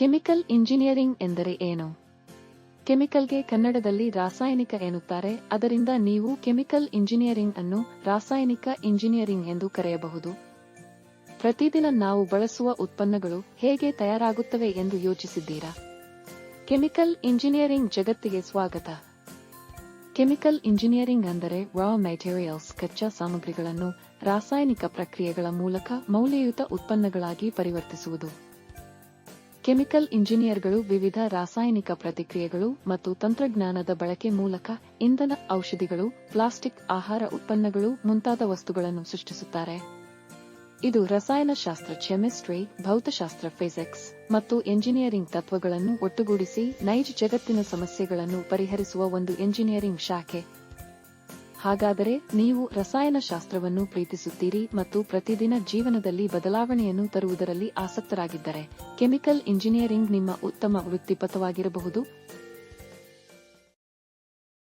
Chemical engineering ಎಂದರೆ ಏನು? ಕೆಮಿಕಲ್ಗೆ ಕನ್ನಡದಲ್ಲಿ ರಾಸಾಯನಿಕ ಎನ್ನುತ್ತಾರೆ, ಅದರಿಂದ ನೀವು ಕೆಮಿಕಲ್ ಇಂಜಿನಿಯರಿಂಗ್ ಅನ್ನು ರಾಸಾಯನಿಕ ಇಂಜಿನಿಯರಿಂಗ್ ಎಂದು ಕರೆಯಬಹುದು. ಪ್ರತಿದಿನ ನಾವು ಬಳಸುವ ಉತ್ಪನ್ನಗಳು ಹೇಗೆ ತಯಾರಾಗುತ್ತವೆ ಎಂದು ಯೋಚಿಸಿದ್ದೀರಾ? ಕೆಮಿಕಲ್ ಇಂಜಿನಿಯರಿಂಗ್ ಜಗತ್ತಿಗೆ ಸ್ವಾಗತ. ಕೆಮಿಕಲ್ ಇಂಜಿನಿಯರಿಂಗ್ ಅಂದರೆ ರಾ ಮೆಟೀರಿಯಲ್ಸ್ ಕಚ್ಚಾ ಸಾಮಗ್ರಿಗಳನ್ನು ರಾಸಾಯನಿಕ ಪ್ರಕ್ರಿಯೆಗಳ ಮೂಲಕ ಮೌಲ್ಯಯುತ ಉತ್ಪನ್ನಗಳಾಗಿ ಪರಿವರ್ತಿಸುವುದು. ಕೆಮಿಕಲ್ ಇಂಜಿನಿಯರ್ಗಳು ವಿವಿಧ ರಾಸಾಯನಿಕ ಪ್ರತಿಕ್ರಿಯೆಗಳು ಮತ್ತು ತಂತ್ರಜ್ಞಾನದ ಬಳಕೆ ಮೂಲಕ ಇಂಧನ ಔಷಧಿಗಳು, ಪ್ಲಾಸ್ಟಿಕ್ ಆಹಾರ ಉತ್ಪನ್ನಗಳು ಮುಂತಾದ ವಸ್ತುಗಳನ್ನು ಸೃಷ್ಟಿಸುತ್ತಾರೆ. ಇದು ರಸಾಯನಶಾಸ್ತ್ರ ಕೆಮಿಸ್ಟ್ರಿ, ಭೌತಶಾಸ್ತ್ರ ಫಿಸಿಕ್ಸ್ ಮತ್ತು ಎಂಜಿನಿಯರಿಂಗ್ ತತ್ವಗಳನ್ನು ಒಟ್ಟುಗೂಡಿಸಿ ನೈಜ ಜಗತ್ತಿನ ಸಮಸ್ಯೆಗಳನ್ನು ಪರಿಹರಿಸುವ ಒಂದು ಎಂಜಿನಿಯರಿಂಗ್ ಶಾಖೆ. ಹಾಗಾದರೆ ನೀವು ರಸಾಯನಶಾಸ್ತ್ರವನ್ನು ಪ್ರೀತಿಸುತ್ತೀರಿ ಮತ್ತು ಪ್ರತಿದಿನ ಜೀವನದಲ್ಲಿ ಬದಲಾವಣೆಯನ್ನು ತರುವುದರಲ್ಲಿ ಆಸಕ್ತರಾಗಿದ್ದರೆ ಕೆಮಿಕಲ್ ಇಂಜಿನಿಯರಿಂಗ್ ನಿಮ್ಮ ಉತ್ತಮ ವೃತ್ತಿಪಥವಾಗಿರಬಹುದು.